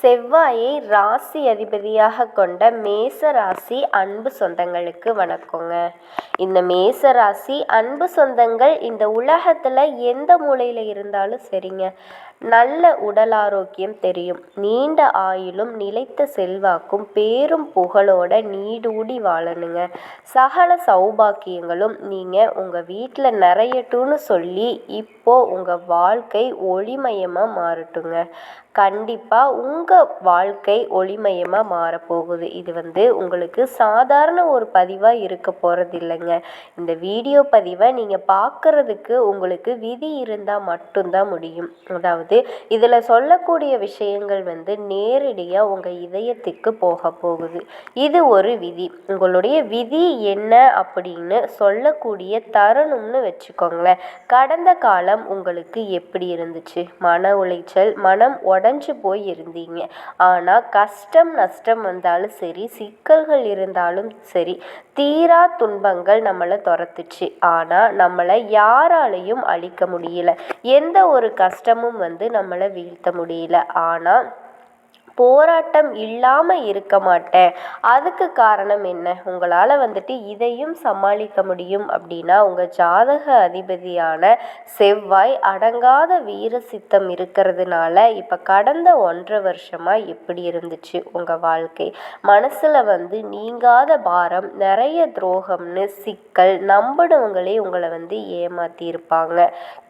செவ்வாயை ராசி அதிபதியாக கொண்ட மேச ராசி அன்பு சொந்தங்களுக்கு வணக்கங்க. இந்த மேச ராசி அன்பு சொந்தங்கள் இந்த உலகத்தில் எந்த மூலையில் இருந்தாலும் சரிங்க. நல்ல உடல் ஆரோக்கியம் தெரியும். நீண்ட ஆயுளும் நிலைத்த செல்வாக்கும் பேரும் புகழோட நீடூடி வாழணுங்க. சகல சௌபாக்கியங்களும் நீங்கள் உங்கள் வீட்டில் நிறையட்டும்னு சொல்லி இப்போ உங்கள் வாழ்க்கை ஒளிமயமாக மாறட்டுங்க. கண்டிப்பாக உங்கள் வாழ்க்கை ஒளிமயமாக மாறப்போகுது. இது வந்து உங்களுக்கு சாதாரண ஒரு பதிவாக இருக்க போகிறது இல்லைங்க இந்த வீடியோ பதிவை நீங்கள் பார்க்குறதுக்கு உங்களுக்கு விதி இருந்தால் மட்டும்தான் முடியும். அதாவது இதில் சொல்லக்கூடிய விஷயங்கள் வந்து நேரடியாக உங்கள் இதயத்துக்கு போக போகுது. இது ஒரு விதி. உங்களுடைய விதி என்ன அப்படின்னு சொல்லக்கூடிய தருணம்னு வச்சுக்கோங்களேன். கடந்த காலம் உங்களுக்கு எப்படி இருந்துச்சு? மன உளைச்சல் மனம் உடஞ்சி போய் இருந்தீங்க. ஆனால் கஷ்டம் நஷ்டம் வந்தாலும் சரி சிக்கல்கள் இருந்தாலும் சரி தீரா துன்பங்கள் நம்மளை துரத்துச்சு. ஆனால் நம்மளை யாராலையும் அழிக்க முடியல. எந்த ஒரு கஷ்டமும் வந்து நம்மளை வீழ்த்த முடியல. ஆனால் போராட்டம் இல்லாமல் இருக்க மாட்டேன். அதுக்கு காரணம் என்ன? உங்களால் வந்துட்டு இதையும் சமாளிக்க முடியும் அப்படின்னா உங்கள் ஜாதக அதிபதியான செவ்வாய் அடங்காத வீர சித்தம் இருக்கிறதுனால இப்போ கடந்த ஒன்றரை வருஷமாக எப்படி இருந்துச்சு உங்கள் வாழ்க்கை? மனசில் வந்து நீங்காத பாரம் நிறைய துரோகம்னு சிக்கல் நம்பினவங்களே உங்களை வந்து ஏமாற்றியிருப்பாங்க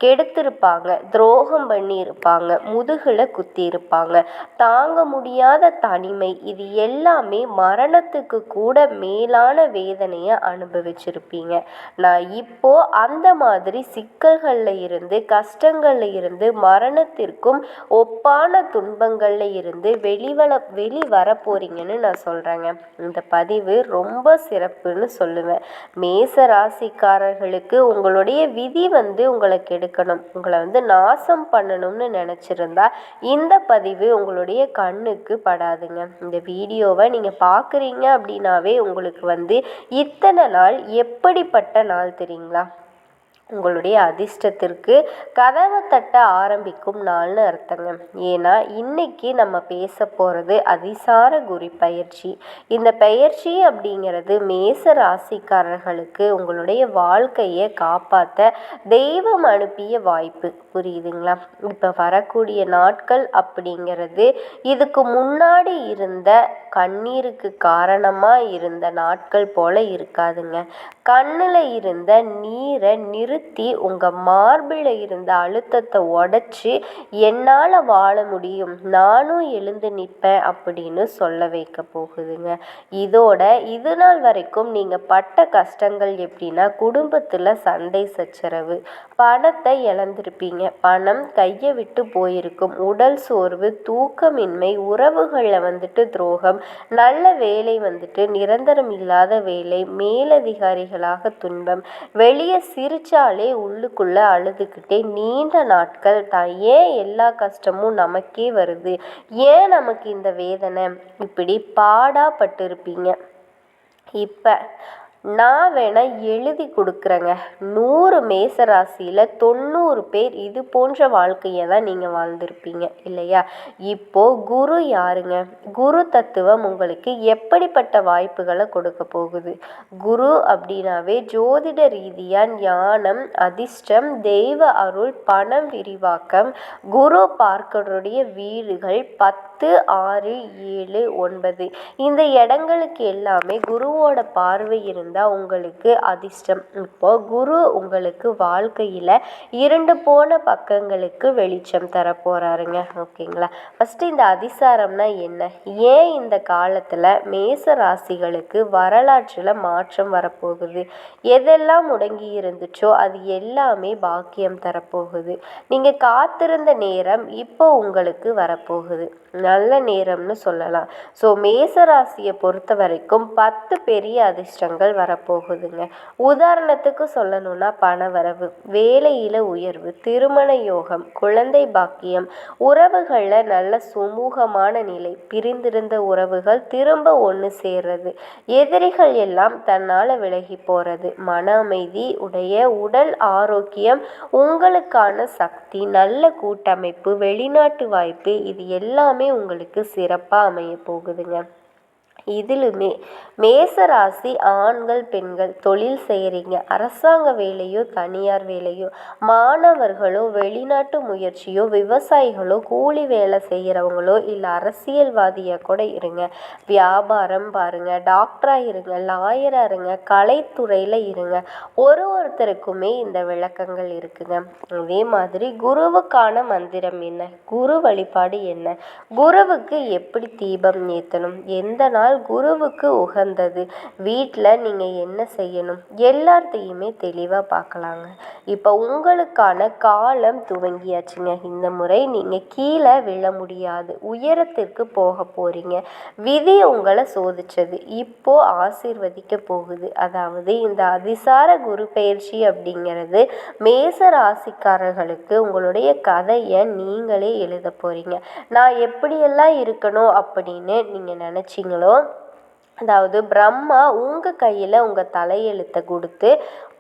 கெடுத்திருப்பாங்க துரோகம் பண்ணியிருப்பாங்க முதுகில் குத்தி இருப்பாங்க தாங்க முடியாத தனிமை. இது எல்லாமே மரணத்துக்கு கூட மேலான வேதனையை அனுபவிச்சிருப்பீங்க. நான் இப்போ அந்த மாதிரி சிக்கல்களில் இருந்து கஷ்டங்களில் இருந்து மரணத்திற்கும் ஒப்பான துன்பங்களில் இருந்து வெளிவல வெளி வர போறீங்கன்னு நான் சொல்கிறேங்க இந்த பதிவு ரொம்ப சிறப்புன்னு சொல்லுவேன். மேச ராசிக்காரர்களுக்கு உங்களுடைய விதி வந்து உங்களை கெடுக்கணும் உங்களை வந்து நாசம் பண்ணணும்னு நினச்சிருந்தா இந்த பதிவு உங்களுடைய கண்ணு கண்ணுக்கு படாதுங்க இந்த வீடியோவை நீங்கள் பார்க்குறீங்க அப்படின்னாவே உங்களுக்கு வந்து இத்தனை நாள் எப்படிப்பட்ட நாள் தெரியுங்களா? உங்களுடைய அதிர்ஷ்டத்திற்கு கதவை தட்ட ஆரம்பிக்கும் நாள்னு அர்த்தங்க. ஏன்னா இன்னைக்கு நம்ம பேச போகிறது அதிசார குரு பயிற்சி. இந்த பயிற்சி அப்படிங்கிறது மேச ராசிக்காரர்களுக்கு உங்களுடைய வாழ்க்கையை காப்பாற்ற தெய்வம் அனுப்பிய வாய்ப்பு. புரியுதுங்களா? இப்போ வரக்கூடிய நாட்கள் அப்படிங்கிறது இதுக்கு முன்னாடி இருந்த கண்ணீருக்கு காரணமாக இருந்த நாட்கள் போல் இருக்காதுங்க. கண்ணில் இருந்த நீரை நிறுத்தி உங்கள் மார்பில் இருந்த அழுத்தத்தை உடச்சி என்னால் வாழ முடியும். நானும் எழுந்து நிற்பேன் அப்படின்னு சொல்ல வைக்க போகுதுங்க. இதோட இது நாள் வரைக்கும் நீங்கள் பட்ட கஷ்டங்கள் எப்படின்னா குடும்பத்தில் சண்டை சச்சரவு பணத்தை இழந்திருப்பீங்க. பணம் கையை விட்டு போயிருக்கும். உடல் சோர்வு தூக்கமின்மை உறவுகளில் வந்துட்டு துரோகம் நல்ல வேலை வந்துட்டு நிரந்தரம் இல்லாத வேலை மேலதிகாரிகளாக துன்பம் வெளியே அழுதாலே உள்ளுக்குள்ள அழுதுகிட்டே நீண்ட நாட்கள் தான். ஏன் எல்லா கஷ்டமும் நமக்கே வருது? ஏன் நமக்கு இந்த வேதனை? இப்படி பாடாப்பட்டிருப்பீங்க. இப்போ நான் வேணால் எழுதி கொடுக்குறேங்க. நூறு மேச ராசியில் தொண்ணூறு பேர் இது போன்ற வாழ்க்கையை தான் நீங்கள் வாழ்ந்திருப்பீங்க இல்லையா? இப்போது குரு யாருங்க? குரு தத்துவம் உங்களுக்கு எப்படிப்பட்ட வாய்ப்புகளை கொடுக்க போகுது? குரு அப்படின்னாவே ஜோதிட ரீதியாக ஞானம் அதிர்ஷ்டம் தெய்வ அருள் பணம் விரிவாக்கம் குரு பார்க்கனுடைய வீடுகள் பத்து ஆறு ஏழு ஒன்பது. இந்த இடங்களுக்கு எல்லாமே குருவோட பார்வை இருந்தால் இருந்தால் உங்களுக்கு அதிர்ஷ்டம். இப்போ குரு உங்களுக்கு வாழ்க்கையில் இரண்டு போன பக்கங்களுக்கு வெளிச்சம் தர போகிறாருங்க ஓகேங்களா? ஃபஸ்ட்டு இந்த அதிசாரம்னா என்ன? ஏன் இந்த காலத்தில் மேச ராசிகளுக்கு வரலாற்றில் மாற்றம் வரப்போகுது? எதெல்லாம் முடங்கி இருந்துச்சோ அது எல்லாமே பாக்கியம் தரப்போகுது. நீங்கள் காத்திருந்த நேரம் இப்போ உங்களுக்கு வரப்போகுது. நல்ல நேரம்னு சொல்லலாம். ஸோ மேச ராசியை பொறுத்த வரைக்கும் பத்து பெரிய அதிர்ஷ்டங்கள் வரப்போகுதுங்க. உதாரணத்துக்கு சொல்லணும்னா பணவரவு வேலையில் உயர்வு திருமண யோகம் குழந்தை பாக்கியம் உறவுகளில் நல்ல சுமூகமான நிலை பிரிந்திருந்த உறவுகள் திரும்ப ஒன்று சேர்றது எதிரிகள் எல்லாம் தன்னால் விலகி போகிறது மன அமைதி உடைய உடல் ஆரோக்கியம் உங்களுக்கான சக்தி நல்ல கூட்டமைப்பு வெளிநாட்டு வாய்ப்பு இது எல்லாமே எல்லாமே உங்களுக்கு சிறப்பாக அமைய போகுதுங்க. இதிலுமே மேசராசி ஆண்கள் பெண்கள் தொழில் செய்கிறீங்க அரசாங்க வேலையோ தனியார் வேலையோ மாணவர்களோ வெளிநாட்டு முயற்சியோ விவசாயிகளோ கூலி வேலை செய்கிறவங்களோ இல்லை அரசியல்வாதியாக கூட இருங்க. வியாபாரம் பாருங்கள் டாக்டராக இருங்க லாயராக இருங்க கலைத்துறையில் இருங்க. ஒரு ஒருத்தருக்குமே இந்த விளக்கங்கள் இருக்குங்க. அதே மாதிரி குருவுக்கான மந்திரம் என்ன? குரு வழிபாடு என்ன? குருவுக்கு எப்படி தீபம் ஏற்றணும் எந்த நாள் குருவுக்கு உகந்தது. வீட்டில் நீங்கள் என்ன செய்யணும்? எல்லாத்தையுமே தெளிவாக பார்க்கலாங்க இப்போ உங்களுக்கான காலம் துவங்கியாச்சுங்க. இந்த முறை நீங்கள் கீழே விழ முடியாது. உயரத்திற்கு போக போகிறீங்க விதி உங்களை சோதிச்சது. இப்போ ஆசீர்வதிக்க போகுது. அதாவது இந்த அதிசார குரு பயிற்சி அப்படிங்கிறது மேச ராசிக்காரர்களுக்கு உங்களுடைய கதையை நீங்களே எழுத போகிறீங்க நான் எப்படியெல்லாம் இருக்கணும் அப்படின்னு நீங்கள் நினச்சிங்களோ அதாவது பிரம்மா உங்கள் கையில் உங்கள் தலையெழுத்தை கொடுத்து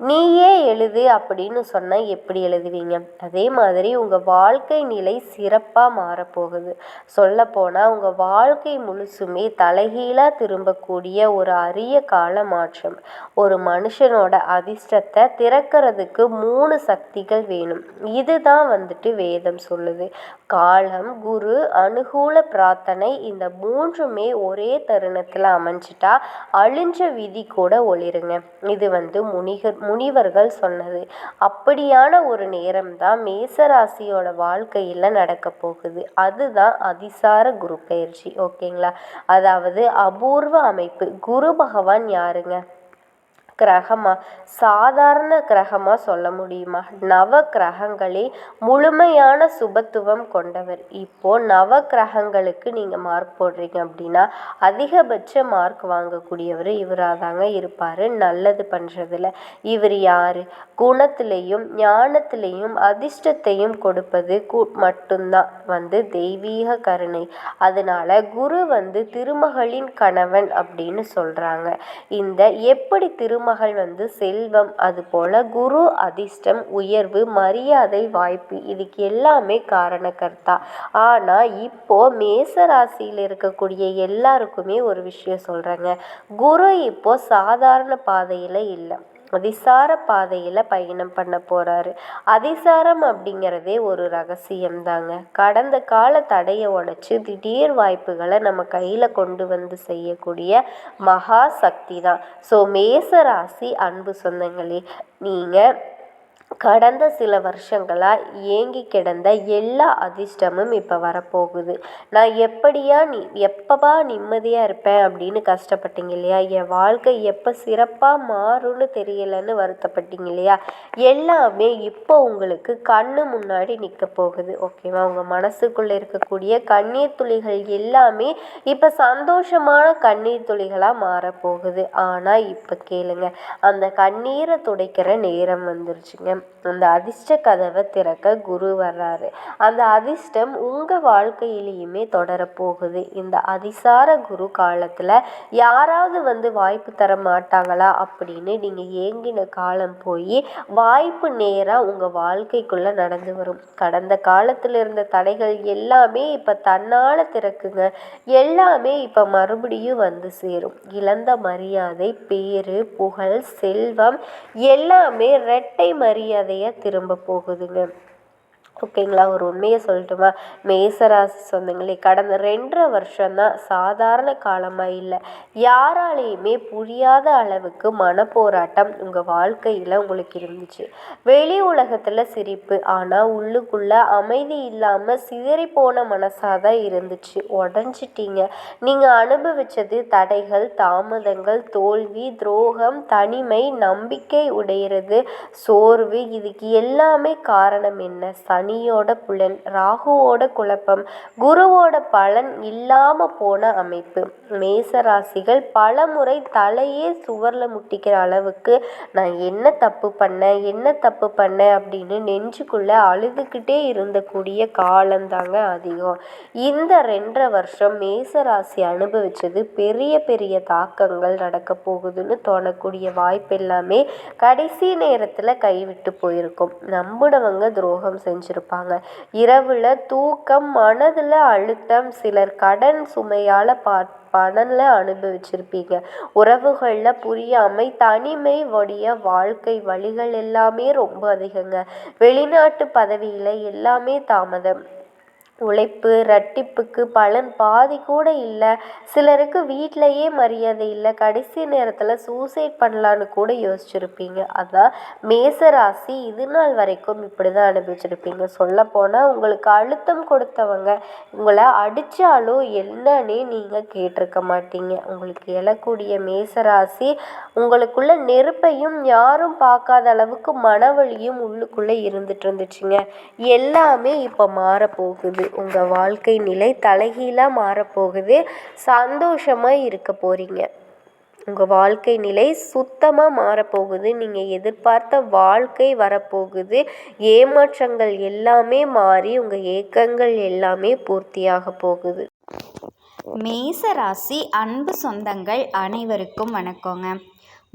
நீயே எழுது அப்படின்னு சொன்னால் எப்படி எழுதுவீங்க? அதே மாதிரி உங்கள் வாழ்க்கை நிலை சிறப்பாக மாறப்போகுது. சொல்லப்போனால் உங்கள் வாழ்க்கை முழுசுமே தலைகீழாக திரும்பக்கூடிய ஒரு அரிய கால மாற்றம் ஒரு மனுஷனோட அதிர்ஷ்டத்தை திறக்கிறதுக்கு மூணு சக்திகள் வேணும். இதுதான் வந்துட்டு வேதம் சொல்லுது. காலம் குரு அனுகூல பிரார்த்தனை இந்த மூன்றுமே ஒரே தருணத்தில் அமைஞ்சிட்டா அழிஞ்ச விதி கூட ஒளிருங்க. இது வந்து முனிகர் முனிவர்கள் சொன்னது. அப்படியான ஒரு நேரம் தான் மேசராசியோட வாழ்க்கையில் நடக்க போகுது. அதுதான் அதிசார குரு பயிற்சி. ஓகேங்களா? அதாவது அபூர்வ அமைப்பு. குரு பகவான் யாருங்க? கிரகமா? சாதாரண கிரகமாக சொல்ல முடியுமா? நவ கிரகங்களே முழுமையான சுபத்துவம் கொண்டவர். இப்போ நவ கிரகங்களுக்கு நீங்கள் மார்க் போடுறீங்க அப்படின்னா அதிகபட்ச மார்க் வாங்கக்கூடியவர் இவராக தாங்க இருப்பார். நல்லது பண்ணுறதுல இவர் யார்? குணத்திலையும் ஞானத்திலையும் அதிர்ஷ்டத்தையும் கொடுப்பது கு மட்டும்தான். வந்து தெய்வீக கருணை. அதனால குரு வந்து திருமகளின் கணவன் அப்படின்னு சொல்கிறாங்க இந்த எப்படி திரும மகள் வந்து செல்வம். அதுபோல் குரு அதிர்ஷ்டம் உயர்வு மரியாதை வாய்ப்பு இதுக்கு எல்லாமே காரணக்கர்த்தா ஆனால் இப்போ மேச ராசியில் இருக்கக்கூடிய எல்லாருக்குமே ஒரு விஷயம் சொல்கிறேங்க குரு இப்போ சாதாரண பாதையில் இல்லை. அதிசார பாதையில் பயணம் பண்ண போகிறாரு அதிசாரம் அப்படிங்கிறதே ஒரு ரகசியம் தாங்க கடந்த கால தடையை உடைச்சி திடீர் வாய்ப்புகளை நம்ம கையில் கொண்டு வந்து செய்யக்கூடிய மகா சக்தி தான். ஸோ மேச ராசி அன்பு சொந்தங்களே நீங்கள் கடந்த சில வருஷங்களாக ஏங்கி கிடந்த எல்லா அதிர்ஷ்டமும் இப்போ வரப்போகுது. நான் எப்படியா நீ எப்போவா நிம்மதியாக இருப்பேன் அப்படின்னு கஷ்டப்பட்டீங்க இல்லையா? என் வாழ்க்கை எப்போ சிறப்பாக மாறும்னு தெரியலைன்னு வருத்தப்பட்டீங்க இல்லையா? எல்லாமே இப்போ உங்களுக்கு கண்ணு முன்னாடி நிற்க போகுது. ஓகேவா? உங்கள் மனசுக்குள்ளே இருக்கக்கூடிய கண்ணீர் துளிகள் எல்லாமே இப்போ சந்தோஷமான கண்ணீர் துளிகளாக மாறப்போகுது. ஆனால் இப்போ கேளுங்க. அந்த கண்ணீரை துடைக்கிற நேரம் வந்துருச்சுங்க. அந்த அதிர்ஷ்ட கதவை திறக்க குரு வர்றாரு. அந்த அதிர்ஷ்டம் உங்கள் வாழ்க்கையிலையுமே தொடரப்போகுது இந்த அதிசார குரு காலத்தில் யாராவது வந்து வாய்ப்பு தர மாட்டாங்களா அப்படின்னு நீங்கள் ஏங்கின காலம் போய் வாய்ப்பு நேராக உங்கள் வாழ்க்கைக்குள்ளே நடந்து வரும். கடந்த காலத்தில் இருந்த தடைகள் எல்லாமே இப்போ தன்னால் திறக்குங்க. எல்லாமே இப்போ மறுபடியும் வந்து சேரும். இழந்த மரியாதை பேரு புகழ் செல்வம் எல்லாமே ரெட்டை மரியாதை மரியாதையாக திரும்ப போகுதுங்க. ஓகேங்களா? ஒரு உண்மையை சொல்லட்டுமா? மேசராசி சொந்தங்களே கடந்த ரெண்டரை வருஷம்தான் சாதாரண காலமாக இல்லை. யாராலேயுமே புரியாத அளவுக்கு மனப்போராட்டம் உங்கள் வாழ்க்கையில் உங்களுக்கு இருந்துச்சு. வெளி உலகத்தில் சிரிப்பு ஆனால் உள்ளுக்குள்ளே அமைதி இல்லாமல் சிதறி போன மனசாக தான் இருந்துச்சு. உடஞ்சிட்டீங்க. நீங்கள் அனுபவித்தது தடைகள் தாமதங்கள் தோல்வி துரோகம் தனிமை நம்பிக்கை உடையிறது சோர்வு இதுக்கு எல்லாமே காரணம் என்ன? சனி சனியோட புலன் ராகுவோட குழப்பம் குருவோட பலன் இல்லாமல் போன அமைப்பு. மேச ராசிகள் பல முறை தலையே சுவரில் முட்டிக்கிற அளவுக்கு நான் என்ன தப்பு பண்ணேன் என்ன தப்பு பண்ணேன் அப்படின்னு நெஞ்சுக்குள்ளே அழுதுகிட்டே இருந்தக்கூடிய காலம்தாங்க அதிகம். இந்த ரெண்டரை வருஷம் மேச ராசி அனுபவிச்சது பெரிய பெரிய தாக்கங்கள் நடக்க போகுதுன்னு தோணக்கூடிய வாய்ப்பு எல்லாமே கடைசி நேரத்தில் கைவிட்டு போயிருக்கும். நம்பினவங்க துரோகம் செஞ்சிருக்கும் அனுபவிச்சிருப்பாங்க இரவில் தூக்கம் மனதில் அழுத்தம் சிலர் கடன் சுமையால் பா பலனில் அனுபவிச்சிருப்பீங்க. உறவுகளில் புரியாமை தனிமை வழிய வாழ்க்கை வழிகள் எல்லாமே ரொம்ப அதிகங்க. வெளிநாட்டு பதவியில் எல்லாமே தாமதம். உழைப்பு ரெட்டிப்புக்கு பலன் பாதி கூட இல்லை. சிலருக்கு வீட்டிலையே மரியாதை இல்லை. கடைசி நேரத்தில் சூசைட் பண்ணலான்னு கூட யோசிச்சிருப்பீங்க. அதான் மேச ராசி இது நாள் வரைக்கும் இப்படி தான் அனுபவிச்சிருப்பீங்க. சொல்லப்போனால் உங்களுக்கு அழுத்தம் கொடுத்தவங்க உங்களை அடித்தாலும் என்னன்னே நீங்கள் கேட்டிருக்க மாட்டீங்க. உங்களுக்கு எழக்கூடிய மேச ராசி உங்களுக்குள்ள நெருப்பையும் யாரும் பார்க்காத அளவுக்கு மனவழியும் உள்ளுக்குள்ளே இருந்துட்டு இருந்துச்சுங்க. எல்லாமே இப்போ மாறப்போகுது. உங்கள் வாழ்க்கை நிலை தலைகீழாக மாறப்போகுது. சந்தோஷமாக இருக்க போகிறீங்க உங்கள் வாழ்க்கை நிலை சுத்தமாக மாறப்போகுது. நீங்கள் எதிர்பார்த்த வாழ்க்கை வரப்போகுது. ஏமாற்றங்கள் எல்லாமே மாறி உங்கள் ஏக்கங்கள் எல்லாமே பூர்த்தியாக போகுது. மேசராசி அன்பு சொந்தங்கள் அனைவருக்கும் வணக்கங்க.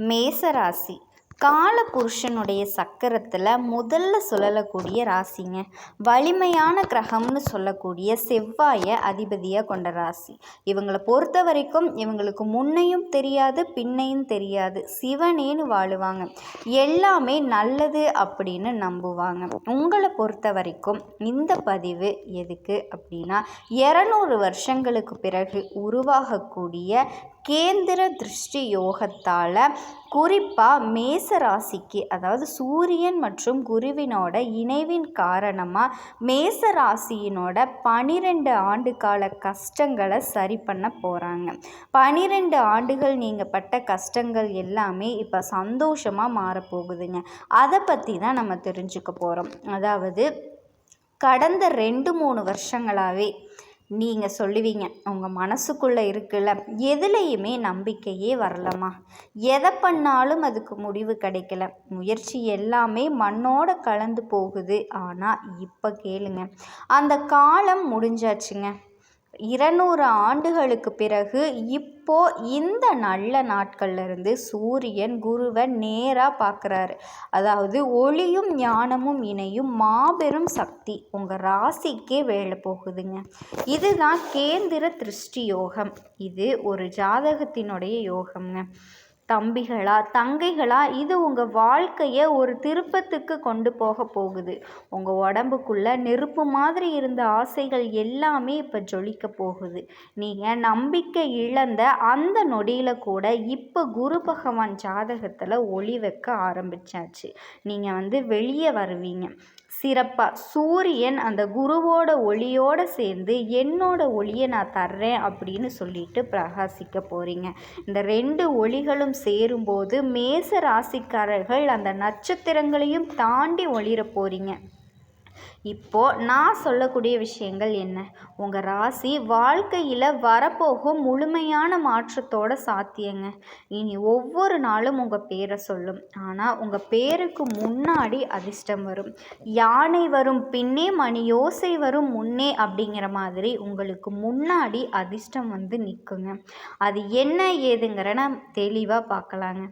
மேசராசி காலபுருஷனுடைய சக்கரத்தில் முதல்ல சொல்லக்கூடிய ராசிங்க. வலிமையான கிரகம்னு சொல்லக்கூடிய செவ்வாயை அதிபதியாக கொண்ட ராசி. இவங்களை பொறுத்த வரைக்கும் இவங்களுக்கு முன்னையும் தெரியாது பின்னையும் தெரியாது. சிவனேன்னு வாழுவாங்க. எல்லாமே நல்லது அப்படின்னு நம்புவாங்க. உங்களை பொறுத்த வரைக்கும் இந்த பதிவு எதுக்கு அப்படின்னா இரநூறு வருஷங்களுக்கு பிறகு உருவாகக்கூடிய கேந்திர திருஷ்டி யோகத்தால் குறிப்பாக மேச ராசிக்கு அதாவது சூரியன் மற்றும் குருவினோட இணைவின் காரணமாக மேச ராசியினோட பனிரெண்டு ஆண்டு கால கஷ்டங்களை சரி பண்ண போகிறாங்க பனிரெண்டு ஆண்டுகள் நீங்கள் பட்ட கஷ்டங்கள் எல்லாமே இப்போ சந்தோஷமாக மாறப்போகுதுங்க. அதை பற்றி தான் நம்ம தெரிஞ்சுக்க போகிறோம் அதாவது கடந்த ரெண்டு மூணு வருஷங்களாகவே நீங்கள் சொல்லுவீங்க உங்கள் மனசுக்குள்ளே இருக்குல்ல எதுலேயுமே நம்பிக்கையே வரலம்மா. எதை பண்ணாலும் அதுக்கு முடிவு கிடைக்கல. முயற்சி எல்லாமே மண்ணோட கலந்து போகுது. ஆனால் இப்போ கேளுங்க அந்த காலம் முடிஞ்சாச்சுங்க. இருநூறு ஆண்டுகளுக்கு பிறகு இப் இப்போது இந்த நல்ல நாட்கள்லேருந்து சூரியன் குருவை நேராக பார்க்குறாரு. அதாவது ஒளியும் ஞானமும் இணையும் மாபெரும் சக்தி உங்கள் ராசிக்கே வேலை போகுதுங்க. இதுதான் கேந்திர திருஷ்டி யோகம். இது ஒரு ஜாதகத்தினுடைய யோகம்ங்க. தம்பிகளா தங்கைகளா இது உங்கள் வாழ்க்கையை ஒரு திருப்பத்துக்கு கொண்டு போக போகுது. உங்கள் உடம்புக்குள்ள நெருப்பு மாதிரி இருந்த ஆசைகள் எல்லாமே இப்போ ஜொலிக்க போகுது. நீங்கள் நம்பிக்கை இழந்த அந்த நொடியில் கூட இப்போ குரு பகவான் ஜாதகத்தில் ஒளி வைக்க ஆரம்பிச்சாச்சு. நீங்கள் வந்து வெளியே வருவீங்க. சிறப்பாக சூரியன் அந்த குருவோட ஒளியோடு சேர்ந்து என்னோட ஒளியை நான் தர்றேன் அப்படின்னு சொல்லிட்டு பிரகாசிக்க போகிறீங்க இந்த ரெண்டு ஒளிகளும் சேரும்போது மேச ராசிக்காரர்கள் அந்த நட்சத்திரங்களையும் தாண்டி ஒளிர போகிறீங்க இப்போது நான் சொல்லக்கூடிய விஷயங்கள் என்ன? உங்கள் ராசி வாழ்க்கையில் வரப்போகும் முழுமையான மாற்றத்தோட சாத்தியங்க. இனி ஒவ்வொரு நாளும் உங்கள் பேரை சொல்லும். ஆனால் உங்கள் பேருக்கு முன்னாடி அதிர்ஷ்டம் வரும். யானை வரும் பின்னே மணி யோசை வரும் முன்னே அப்படிங்கிற மாதிரி உங்களுக்கு முன்னாடி அதிர்ஷ்டம் வந்து நிற்குங்க அது என்ன ஏதுங்கிறன தெளிவாக பார்க்கலாங்க.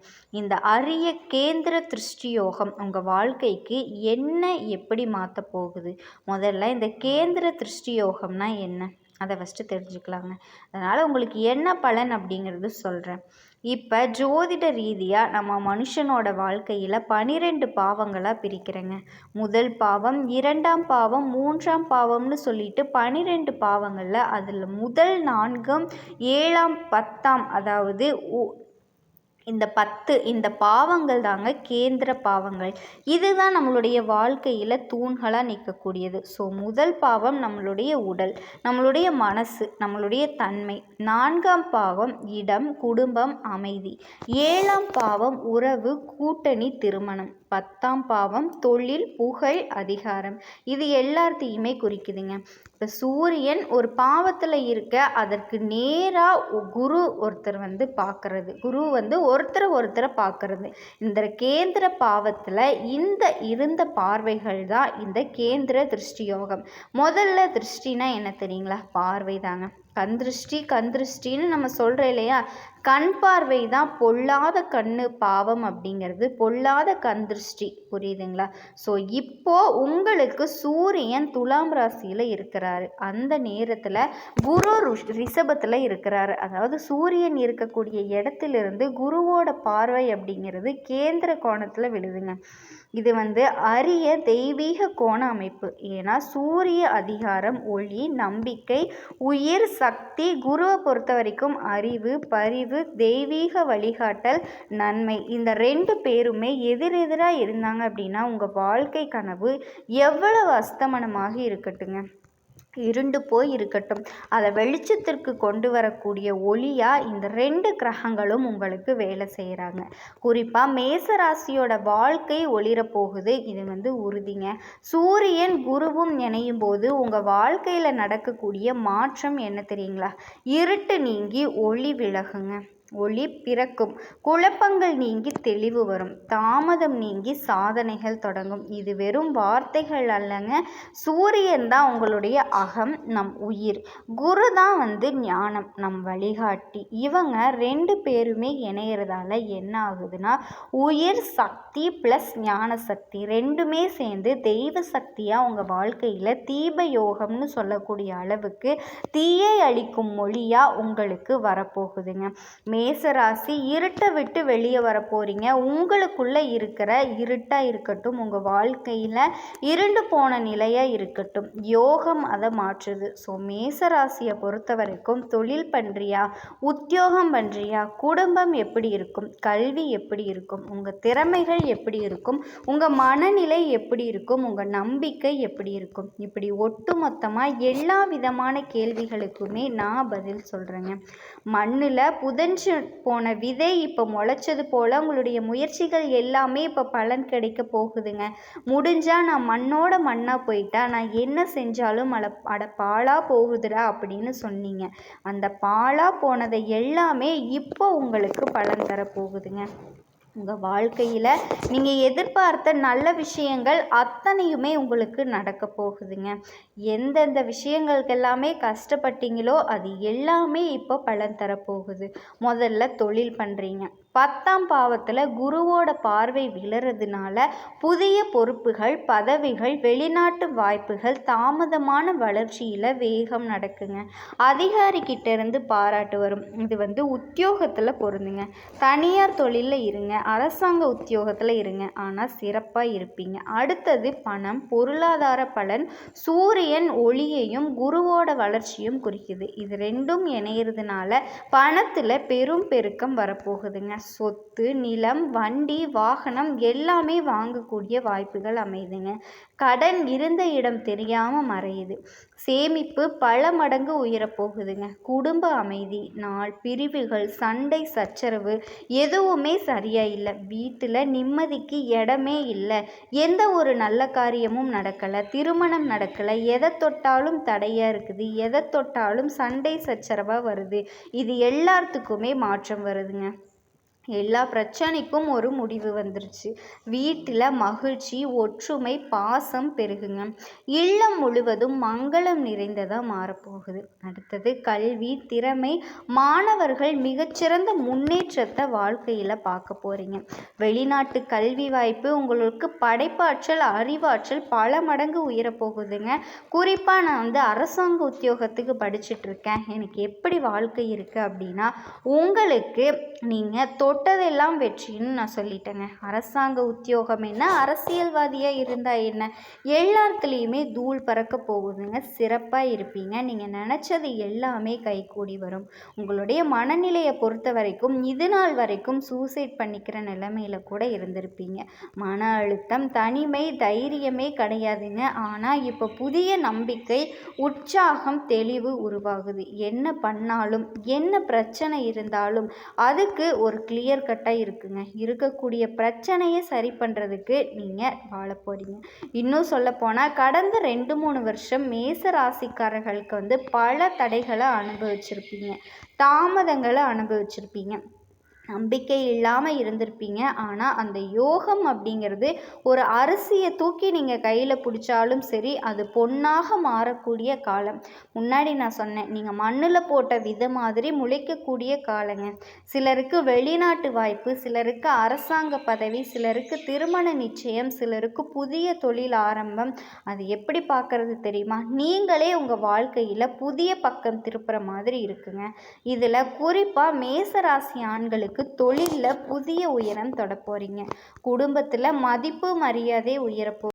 இந்த அரிய கேந்திர திருஷ்டி யோகம் உங்கள் வாழ்க்கைக்கு என்ன எப்படி மாற்ற போகுது? போகுது முதல்ல இந்த கேந்திர திருஷ்டி யோகம்னா என்ன? அதை ஃபஸ்ட்டு தெரிஞ்சுக்கலாங்க. அதனால் உங்களுக்கு என்ன பலன் அப்படிங்கிறது சொல்கிறேன் இப்போ ஜோதிட ரீதியாக நம்ம மனுஷனோட வாழ்க்கையில் பனிரெண்டு பாவங்களாக பிரிக்கிறேங்க. முதல் பாவம் இரண்டாம் பாவம் மூன்றாம் பாவம்னு சொல்லிட்டு பனிரெண்டு பாவங்களில் அதில் முதல் நான்கும் ஏழாம் பத்தாம் அதாவது இந்த பத்து இந்த பாவங்கள் தாங்க கேந்திர பாவங்கள். இதுதான் நம்மளுடைய வாழ்க்கையில் தூண்களாக நிற்கக்கூடியது ஸோ முதல் பாவம் நம்மளுடைய உடல் நம்மளுடைய மனசு நம்மளுடைய தன்மை. நான்காம் பாவம் இடம் குடும்பம் அமைதி. ஏழாம் பாவம் உறவு கூட்டணி திருமணம். பத்தாம் பாவம் தொழில் புகழ் அதிகாரம். இது எல்லாத்தையுமே குறிக்குதுங்க. இப்போ சூரியன் ஒரு பாவத்தில் இருக்க அதற்கு நேராக குரு ஒருத்தர் வந்து பார்க்கறது குரு வந்து ஒருத்தரை ஒருத்தரை பார்க்கறது. இந்த கேந்திர பாவத்தில் இந்த இருந்த பார்வைகள் தான் இந்த கேந்திர திருஷ்டி யோகம். முதல்ல திருஷ்டினா என்ன தெரியுங்களா? பார்வை தாங்க. கந்திருஷ்டி கந்திருஷ்டின்னு நம்ம சொல்கிறோம் இல்லையா? கண் பார்வை தான் பொல்லாத கண்ணு பாவம் அப்படிங்கிறது. பொல்லாத கண் திருஷ்டி புரியுதுங்களா? ஸோ இப்போ உங்களுக்கு சூரியன் துலாம் ராசியில் இருக்கிறாரு. அந்த நேரத்தில் குரு ரிஷபத்தில் இருக்கிறாரு. அதாவது சூரியன் இருக்கக்கூடிய இடத்திலிருந்து குருவோட பார்வை அப்படிங்கிறது கேந்திர கோணத்தில் விழுதுங்க. இது வந்து அரிய தெய்வீக கோண அமைப்பு. ஏன்னா சூரிய அதிகாரம் ஒளி நம்பிக்கை உயிர் சக்தி குருவை பொறுத்த வரைக்கும் அறிவு பரிவு தெய்வீக வழிகாட்டல் நன்மை. இந்த ரெண்டு பேருமே எதிரெதிராக இருந்தாங்க அப்படின்னா உங்கள் வாழ்க்கை கனவு எவ்வளவு அஸ்தமனமாக இருக்கட்டுங்க. இருண்டு போய் இருக்கட்டும் அதை வெளிச்சத்திற்கு கொண்டு வரக்கூடிய ஒளியாக இந்த ரெண்டு கிரகங்களும் உங்களுக்கு வேலை செய்கிறாங்க குறிப்பாக மேசராசியோட வாழ்க்கை ஒளிரப் போகுது. இது வந்து உறுதிங்க. சூரியன் குருவும் இணையும் போது உங்கள் வாழ்க்கையில் நடக்கக்கூடிய மாற்றம் என்ன தெரியுங்களா? இருட்டு நீங்கி ஒளி விலகுங்க. ஒளி பிறக்கும். குழப்பங்கள் நீங்கி தெளிவு வரும். தாமதம் நீங்கி சாதனைகள் தொடங்கும். இது வெறும் வார்த்தைகள் அல்லங்க. சூரியன் தான் உங்களுடைய அகம் நம் உயிர். குரு தான் வந்து ஞானம் நம் வழிகாட்டி. இவங்க ரெண்டு பேருமே இணையிறதால என்ன ஆகுதுன்னா உயிர் சக்தி ப்ளஸ் ஞான சக்தி ரெண்டுமே சேர்ந்து தெய்வ சக்தியாக உங்கள் வாழ்க்கையில் தீப யோகம்னு சொல்லக்கூடிய அளவுக்கு தீயை அளிக்கும் மொழியாக உங்களுக்கு வரப்போகுதுங்க. மேசராசி இருட்டை விட்டு வெளியே வர போகிறீங்க உங்களுக்குள்ளே இருக்கிற இருட்டாக இருக்கட்டும் உங்கள் வாழ்க்கையில் இருண்டு போன நிலையாக இருக்கட்டும் யோகம் அதை மாற்றுது. ஸோ மேசராசியை பொறுத்த வரைக்கும் தொழில் பண்ணுறியா உத்தியோகம் பண்ணுறியா குடும்பம் எப்படி இருக்கும் கல்வி எப்படி இருக்கும் உங்கள் திறமைகள் எப்படி இருக்கும் உங்கள் மனநிலை எப்படி இருக்கும் உங்கள் நம்பிக்கை எப்படி இருக்கும் இப்படி ஒட்டுமொத்தமாக எல்லா விதமான கேள்விகளுக்குமே நான் பதில் சொல்கிறேங்க மண்ணில் புதஞ்சு போன விதை இப்போ முளைச்சது போல் உங்களுடைய முயற்சிகள் எல்லாமே இப்போ பலன் கிடைக்க போகுதுங்க. முடிஞ்சால் நான் மண்ணோட மண்ணாக போயிட்டா நான் என்ன செஞ்சாலும் அட அட பாழாக போகுதுடா அப்படின்னு சொன்னீங்க. அந்த பாழாக போனதை எல்லாமே இப்போ உங்களுக்கு பலன் தர போகுதுங்க. உங்கள் வாழ்க்கையில் நீங்கள் எதிர்பார்த்த நல்ல விஷயங்கள் அத்தனையுமே உங்களுக்கு நடக்க போகுதுங்க. எந்தெந்த விஷயங்களுக்கெல்லாமே கஷ்டப்பட்டீங்களோ அது எல்லாமே இப்போ பலன் தரப்போகுது. முதல்ல தொழில் பண்ணுறீங்க பத்தாம் பாவத்தில் குருவோட பார்வை விழறதுனால புதிய பொறுப்புகள் பதவிகள் வெளிநாட்டு வாய்ப்புகள் தாமதமான வளர்ச்சியில் வேகம் நடக்குங்க. அதிகாரிக்கிட்ட இருந்து பாராட்டு வரும். இது வந்து உத்தியோகத்தில் பொருந்துங்க. தனியார் தொழிலில் இருங்க. அரசாங்க உத்தியோகத்தில் இருங்க. ஆனால் சிறப்பாக இருப்பீங்க. அடுத்தது பணம். பொருளாதார பலன். சூரியன் ஒளியையும் குருவோட வளர்ச்சியும் குறிக்குது. இது ரெண்டும் இணையிறதுனால பணத்தில் பெரும் பெருக்கம் வரப்போகுதுங்க. சொத்து நிலம் வண்டி வாகனம் எல்லாமே வாங்கக்கூடிய வாய்ப்புகள் அமையுதுங்க கடன் இருந்த இடம் தெரியாமல் மறையுது. சேமிப்பு பல மடங்கு உயரப்போகுதுங்க குடும்ப அமைதி நாள் பிரிவுகள் சண்டை சச்சரவு எதுவுமே சரியாக இல்லை. வீட்டில் நிம்மதிக்கு இடமே இல்லை. எந்த ஒரு நல்ல காரியமும் நடக்கலை. திருமணம் நடக்கலை. எதை தொட்டாலும் தடையாக இருக்குது. எதை தொட்டாலும் சண்டை சச்சரவாக வருது. இது எல்லாத்துக்குமே மாற்றம் வருதுங்க. எல்லா பிரச்சனைக்கும் ஒரு முடிவு வந்துருச்சு. வீட்டில் மகிழ்ச்சி ஒற்றுமை பாசம் பெருகுங்க. இல்லம் முழுவதும் மங்களம் நிறைந்ததாக மாறப்போகுது. அடுத்தது கல்வி திறமை. மாணவர்கள் மிகச்சிறந்த முன்னேற்றத்தை வாழ்க்கையில் பார்க்க போகிறீங்க வெளிநாட்டு கல்வி வாய்ப்பு உங்களுக்கு படைப்பாற்றல் அறிவாற்றல் பல மடங்கு உயரப்போகுதுங்க. குறிப்பாக நான் வந்து அரசாங்க உத்தியோகத்துக்கு படிச்சுட்ருக்கேன் எனக்கு எப்படி வாழ்க்கை இருக்குது அப்படின்னா உங்களுக்கு நீங்கள் தொட்டதெல்லாம் வெற்றின்னு நான் சொல்லிட்டேங்க. அரசாங்க உத்தியோகம் என்ன? அரசியல்வாதியாக இருந்தால் என்ன? எல்லாத்துலேயுமே தூள் பறக்க போகுதுங்க. சிறப்பாக இருப்பீங்க. நீங்கள் நினச்சது எல்லாமே கைகூடி வரும். உங்களுடைய மனநிலையை பொறுத்த வரைக்கும் இது நாள் வரைக்கும் சூசைட் பண்ணிக்கிற நிலைமையில கூட இருந்திருப்பீங்க. மன அழுத்தம் தனிமை தைரியமே கிடையாதுங்க. ஆனால் இப்போ புதிய நம்பிக்கை உற்சாகம் தெளிவு உருவாகுது. என்ன பண்ணாலும் என்ன பிரச்சனை இருந்தாலும் அதுக்கு ஒரு கிளி கிளியர் கட்டாக இருக்குங்க. இருக்கக்கூடிய பிரச்சனையை சரி பண்ணுறதுக்கு நீங்கள் வாழ போகிறீங்க இன்னும் சொல்லப்போனால் கடந்த ரெண்டு மூணு வருஷம் மேச ராசிக்காரர்களுக்கு வந்து பல தடைகளை அனுபவிச்சிருப்பீங்க. தாமதங்களை அனுபவிச்சிருப்பீங்க. நம்பிக்கை இல்லாமல் இருந்திருப்பீங்க. ஆனால் அந்த யோகம் அப்படிங்கிறது ஒரு அரிசியை தூக்கி நீங்கள் கையில் பிடிச்சாலும் சரி அது பொன்னாக மாறக்கூடிய காலம். முன்னாடி நான் சொன்னேன் நீங்கள் மண்ணில் போட்ட வித மாதிரி முளைக்கக்கூடிய காலங்க. சிலருக்கு வெளிநாட்டு வாய்ப்பு சிலருக்கு அரசாங்க பதவி சிலருக்கு திருமண நிச்சயம் சிலருக்கு புதிய தொழில் ஆரம்பம். அது எப்படி பார்க்கறது தெரியுமா? நீங்களே உங்கள் வாழ்க்கையில் புதிய பக்கம் திருப்புற மாதிரி இருக்குங்க. இதில் குறிப்பாக மேசராசி ஆண்களுக்கு தொழிலில் புதிய உயரம் தொட போகிறீங்க குடும்பத்தில் மதிப்பு மரியாதை உயரப்போ